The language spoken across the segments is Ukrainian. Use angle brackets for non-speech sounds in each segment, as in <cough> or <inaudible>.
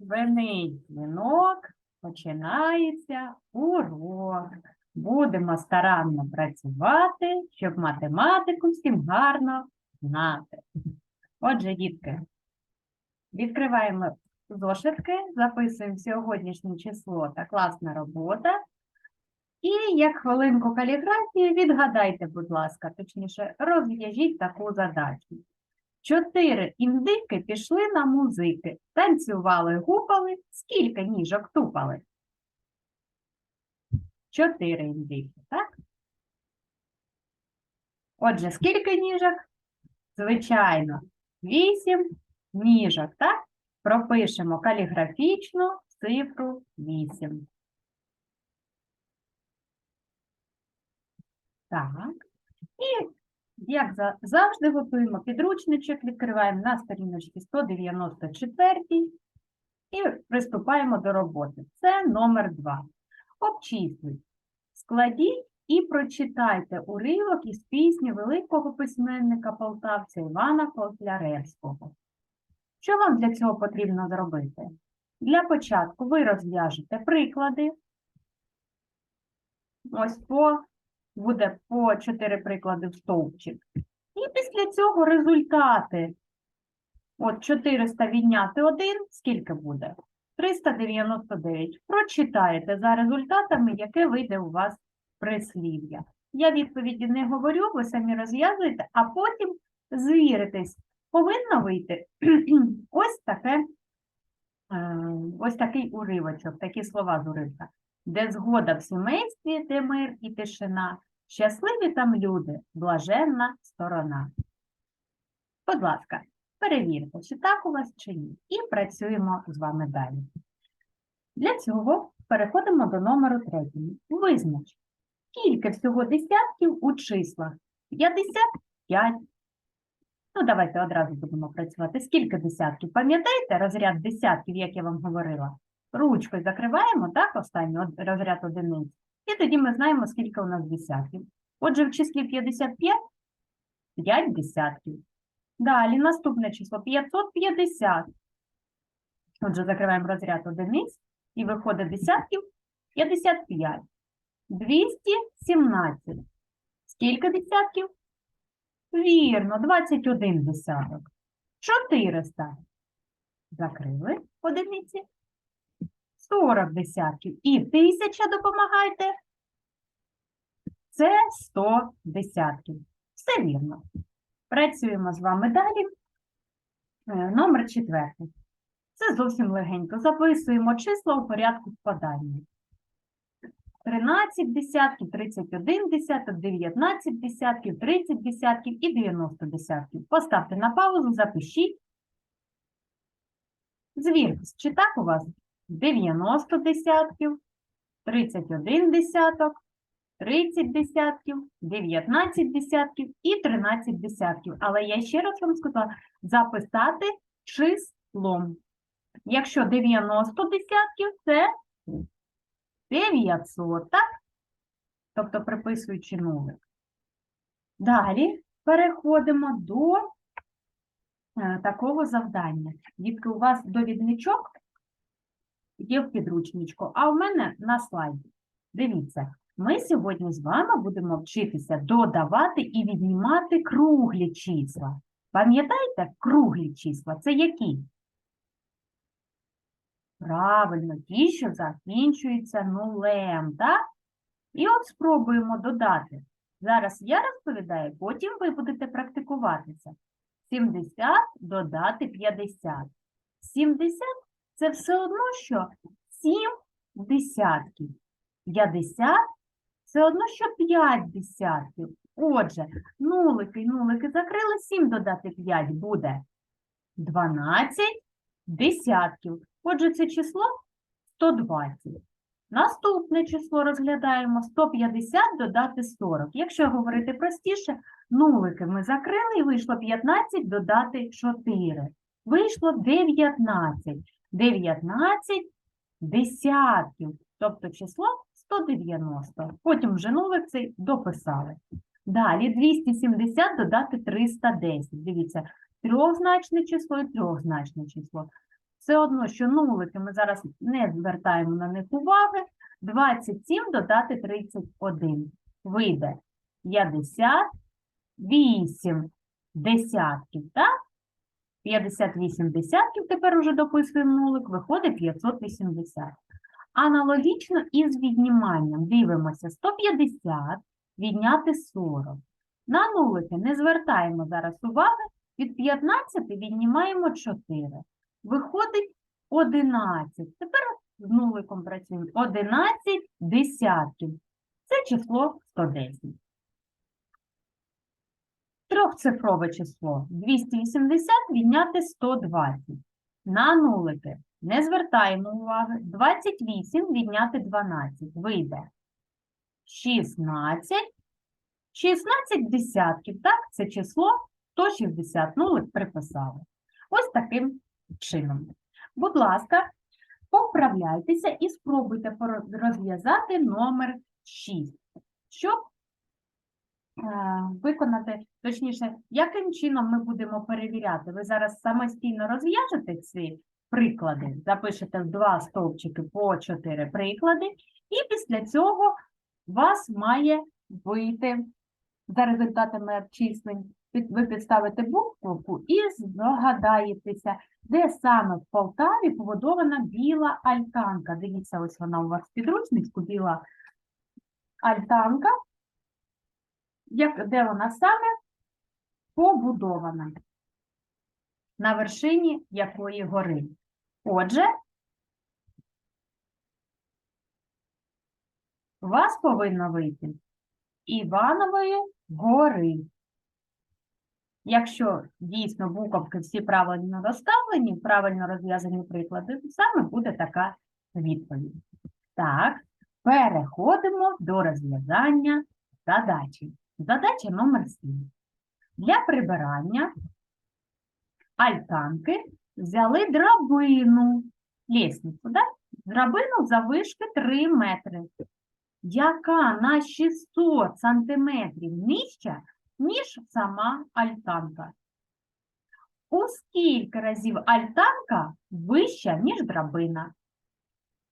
Звенить дзвінок, починається урок. Будемо старанно працювати, щоб математику всім гарно знати. Отже, дітки, відкриваємо зошитки, записуємо сьогоднішнє число та класна робота. І як хвилинку каліграфії відгадайте, будь ласка, точніше, розв'яжіть таку задачу. Чотири індики пішли на музики, танцювали, гупали, скільки ніжок тупали? Чотири індики, так? Отже, скільки ніжок? Звичайно, вісім ніжок, так? Пропишемо каліграфічну цифру 8. Так. І як завжди готуємо підручничок, відкриваємо на сторіночці 194 і приступаємо до роботи. Це номер 2. Обчисліть. Складіть і прочитайте уривок із пісні великого письменника полтавця Івана Котляревського. Що вам для цього потрібно зробити? Для початку ви розв'яжете приклади. Ось по буде по 4 приклади в стовпчик. І після цього результати. От 400 відняти 1, скільки буде? 399. Прочитаєте за результатами, яке вийде у вас прислів'я. Я відповіді не говорю, ви самі розв'язуєте, а потім звіритесь. Повинно вийти <clears throat> ось таке, е, ось такий уривочок, такі слова з уривка. Де згода в сімействі, де мир і тишина, щасливі там люди, блаженна сторона. Будь ласка, перевірте, чи так у вас, чи ні, і працюємо з вами далі. Для цього переходимо до номеру третього. Визнач, скільки всього десятків у числах? 55. Ну, давайте одразу будемо працювати. Скільки десятків? Пам'ятаєте розряд десятків, як я вам говорила? Ручкою закриваємо, так, останній розряд одиниць. І тоді ми знаємо, скільки у нас десятків. Отже, в числі 55 – 5 десятків. Далі наступне число 550. Отже, закриваємо розряд одиниць і виходить десятків 55. 217. Скільки десятків? Вірно, 21 десяток. 400. Закрили одиниці. 40 десятків. І 1000 допомагайте. Це 100 десятків. Все вірно. Працюємо з вами далі. Е, Номер четвертий. Це зовсім легенько. Записуємо числа у порядку складання. 13 десятків, 31 десяток, 19 десятків, 30 десятків і 90 десятків. Поставте на паузу, запишіть. Звіртесь, чи так у вас 90 десятків, 31 десяток, 30 десятків, 19 десятків і 13 десятків. Але я ще раз вам сказала, записати числом. Якщо 90 десятків, це 900, так? Тобто приписуючи нулик. Далі переходимо до е, такого завдання. Дітки, у вас довідничок є в підручничку, а у мене на слайді. Дивіться, ми сьогодні з вами будемо вчитися додавати і віднімати круглі числа. Пам'ятаєте, круглі числа це які? Правильно, ті, що закінчуються нулем, так? І от спробуємо додати. Зараз я розповідаю, потім ви будете практикуватися. 70 додати 50. 70 – це все одно, що 7 десятків. 50 – це одно, що 5 десятків. Отже, нулики, нулики закрили, 7 додати 5 буде 12 десятків. Отже, це число 120. Наступне число розглядаємо 150 додати 40. Якщо говорити простіше, нулики ми закрили і вийшло 15 додати 4. Вийшло 19. 19 десятків, тобто число 190. Потім вже нулик цей дописали. Далі 270 додати 310. Дивіться, трьохзначне число і трьохзначне число. все одно, що нулики ми зараз не звертаємо на них уваги. 27 додати 31. Вийде 58 десятків, так? 58 десятків, тепер уже дописуємо нулик, виходить 580. Аналогічно із відніманням. Дивимося 150, відняти 40. На нулики не звертаємо зараз уваги, від 15 віднімаємо 4. Виходить 11. Тепер з нуликом працюємо. 11 десятків. Це число 110. Трьохцифрове число 280 відняти 120. На нулики не звертаємо уваги. 28 відняти 12. Вийде 16. 16 десятків, так? Це число 160. Нулик приписали. Ось таким чином. Будь ласка, поправляйтеся і спробуйте розв'язати номер 6, щоб виконати, точніше, яким чином ми будемо перевіряти. Ви зараз самостійно розв'яжете ці приклади, запишете в два стовпчики по 4 приклади, і після цього вас має вийти за результатами обчислень. Ви підставите букву і здогадаєтеся, де саме в Полтаві побудована біла альтанка. Дивіться, ось вона у вас в підручнику, біла альтанка. Як, де вона саме побудована? На вершині якої гори? Отже, вас повинно вийти Іванової гори. Якщо дійсно буковки всі правильно розставлені, правильно розв'язані приклади, то саме буде така відповідь. Так, переходимо до розв'язання задачі. Задача номер 7. Для прибирання альтанки взяли драбину, лісницю, да? драбину завишки 3 метри, яка на 600 сантиметрів нижча, ніж сама альтанка. У скільки разів альтанка вища, ніж драбина?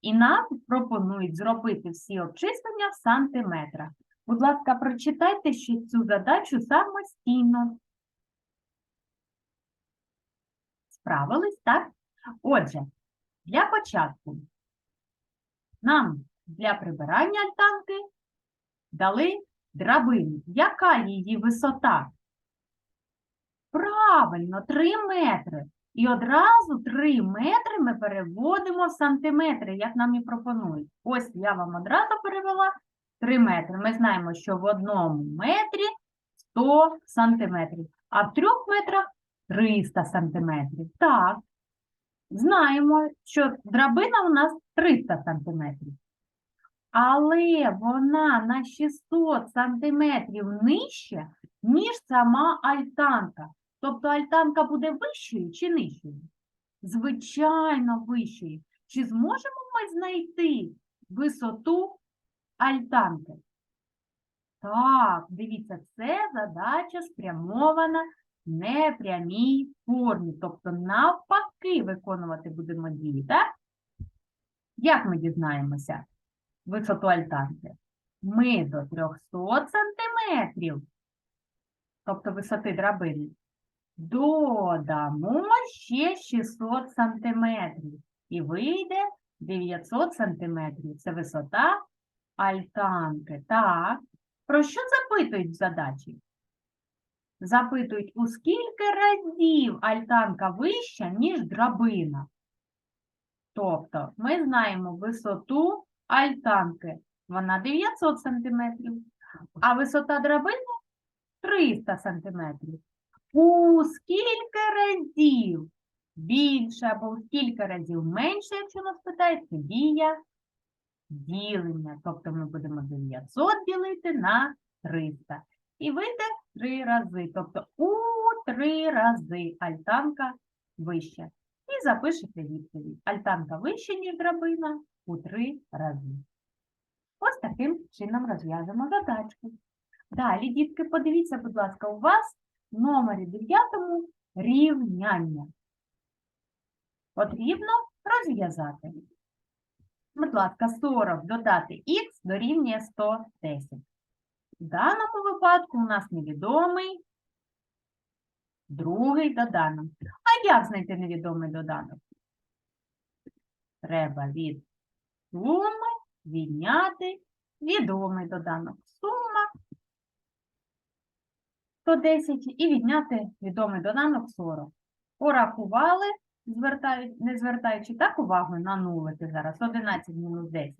І нам пропонують зробити всі обчислення в сантиметрах. Будь ласка, прочитайте ще цю задачу самостійно. Справились, так? Отже, для початку нам для прибирання альтанки дали драбину. Яка її висота? Правильно, 3 метри. І одразу 3 метри ми переводимо в сантиметри, як нам і пропонують. Ось я вам одразу перевела 3 метри. Ми знаємо, що в одному метрі 100 сантиметрів, а в трьох метрах 300 сантиметрів. Так, знаємо, що драбина у нас 300 сантиметрів. Але вона на 600 сантиметрів нижче, ніж сама альтанка. Тобто альтанка буде вищою чи нижчою? Звичайно, вищою. Чи зможемо ми знайти висоту альтанки? Так, дивіться, це задача спрямована в непрямій формі. Тобто навпаки виконувати будемо дії, так? Як ми дізнаємося висоту альтанки? Ми до 300 сантиметрів, тобто висоти драбини, додамо ще 600 сантиметрів. І вийде 900 сантиметрів. Це висота альтанки. Так. Про що запитують в задачі? Запитують, у скільки разів альтанка вища, ніж драбина? Тобто, ми знаємо висоту альтанки. Вона 900 сантиметрів, а висота драбини 300 сантиметрів. У скільки разів більше або у скільки разів менше, якщо нас питають, дія ділення. Тобто ми будемо 900 ділити на 300. І вийде 3 рази. Тобто у 3 рази альтанка вища. І запишете відповідь. Альтанка вища, ніж драбина у 3 рази. Ось таким чином розв'яжемо задачку. Далі, дітки, подивіться, будь ласка, у вас в номері 9 рівняння. потрібно розв'язати. Будь ласка, 40 додати х дорівнює 110. В даному випадку у нас невідомий другий доданок. А як знайти невідомий доданок? Треба від суми відняти відомий доданок. Сума 110 і відняти відомий доданок 40. Порахували, звертають, не звертаючи так увагу на нулики зараз. 11 мінус 10.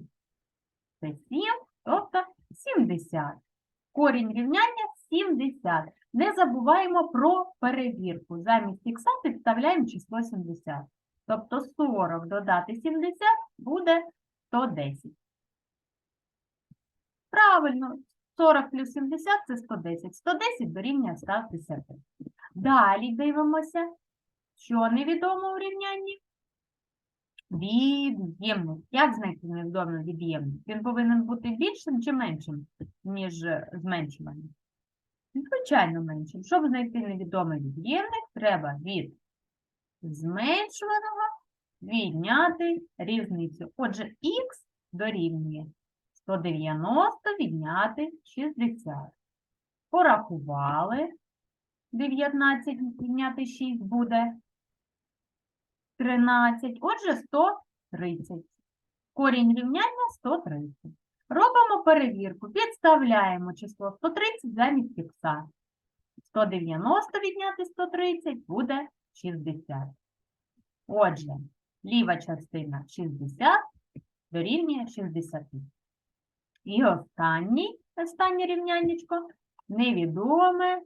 Це 7, тобто 70. Корінь рівняння 70. Не забуваємо про перевірку. Замість х підставляємо число 70. Тобто 40 додати 70 буде 110. Правильно, 40 плюс 70 це 110. 110 дорівнює 110. Далі дивимося, що невідомо у рівнянні. Від'ємник. Як знайти невідомий від'ємник? Він повинен бути більшим чи меншим, ніж зменшуваний? Звичайно, меншим. Щоб знайти невідомий від'ємник, треба від зменшуваного відняти різницю. Отже, х дорівнює 190 відняти 60. Порахували. 19 відняти 6 буде 13. Отже, 130. Корінь рівняння 130. Робимо перевірку. Підставляємо число 130 замість х. 190 відняти 130 буде 60. Отже, ліва частина 60 дорівнює 60. І останній, останнє рівняннячко, невідоме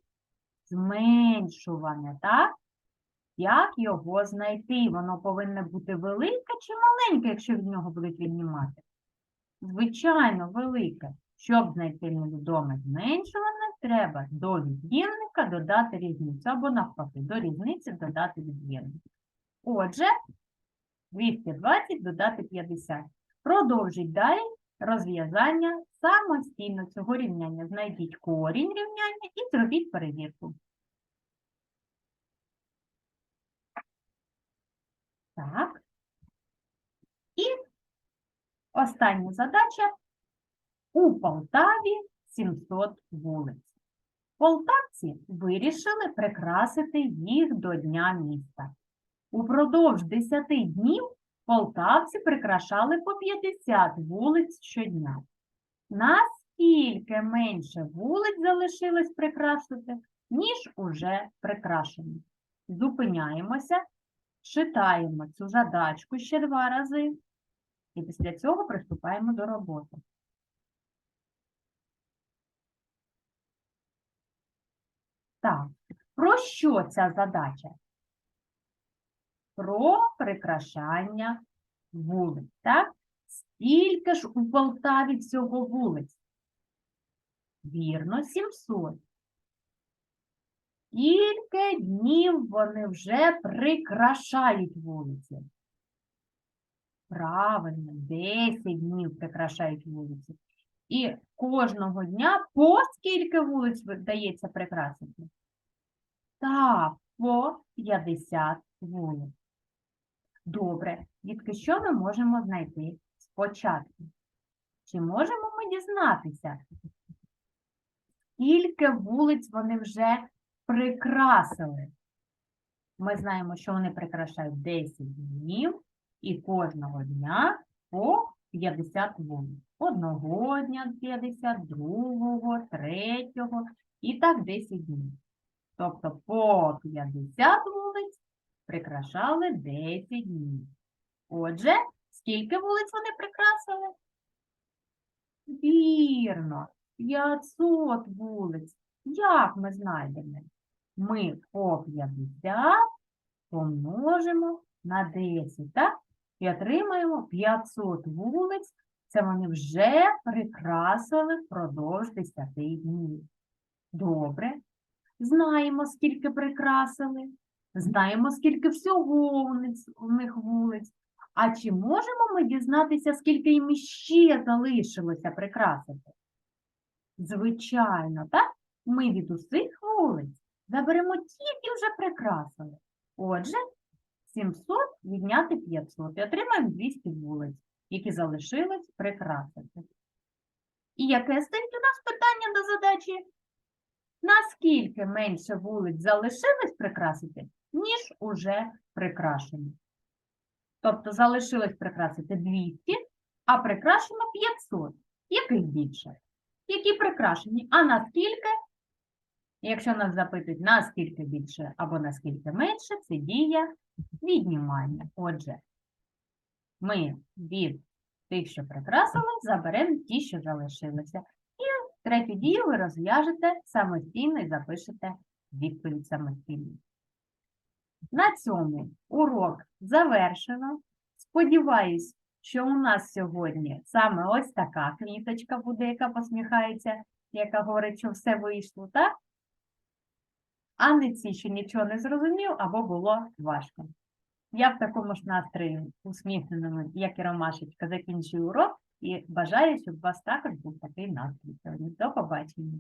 зменшуване, так? Як його знайти? Воно повинно бути велике чи маленьке, якщо від нього будуть віднімати? Звичайно, велике. Щоб знайти невідоме зменшуване, треба до від'ємника додати різницю, або навпаки, до різниці додати від'ємник. Отже, 220 додати 50. Продовжіть далі розв'язання самостійно цього рівняння. Знайдіть корінь рівняння і зробіть перевірку. Так. І остання задача. У Полтаві 700 вулиць. Полтавці вирішили прикрасити їх до Дня міста. Упродовж 10 днів полтавці прикрашали по 50 вулиць щодня. Наскільки менше вулиць залишилось прикрашити, ніж уже прикрашені. Зупиняємося, читаємо цю задачку ще два рази, і після цього приступаємо до роботи. Так, про що ця задача? Про прикрашання вулиць, так? Скільки ж у Полтаві всього вулиць? Вірно, 700. Скільки днів вони вже прикрашають вулиці? Правильно, 10 днів прикрашають вулиці. І кожного дня по скільки вулиць вдається прикрасити? Так, по 50 вулиць. Добре, дітки, що ми можемо знайти спочатку? Чи можемо ми дізнатися, скільки вулиць вони вже прикрасили? Ми знаємо, що вони прикрашають 10 днів і кожного дня по 50 вулиць. Одного дня 50, другого, третього і так 10 днів. Тобто по 50 вулиць прикрашали 10 днів. Отже, скільки вулиць вони прикрасили? Вірно, 500 вулиць. Як ми знайдемо? Ми по 50 помножимо на 10, так? І отримаємо 500 вулиць. Це вони вже прикрасили впродовж 10 днів. Добре. Знаємо, скільки прикрасили. Знаємо, скільки всього у них, вулиць. А чи можемо ми дізнатися, скільки їм іще залишилося прикрасити? Звичайно, так? Ми від усіх вулиць заберемо ті, які вже прикрасили. Отже, 700 відняти 500 і отримаємо 200 вулиць, які залишилось прикрасити. І яке стоїть у нас питання до задачі? Наскільки менше вулиць залишилось прикрасити, ніж уже прикрашені? Тобто залишилось прикрасити 200, а прикрашено 500. Яких більше? Які прикрашені? А наскільки? Якщо нас запитують, наскільки більше або наскільки менше, це дія віднімання. Отже, ми від тих, що прикрасили, заберемо ті, що залишилися. І третю дію ви розв'яжете самостійно і запишете відповідь самостійно. На цьому урок завершено. Сподіваюсь, що у нас сьогодні саме ось така квіточка буде, яка посміхається, яка говорить, що все вийшло, так? А не ці, що нічого не зрозумів або було важко. Я в такому ж настрої усміхненому, як і Ромашечка, закінчую урок і бажаю, щоб у вас також був такий настрій. До побачення.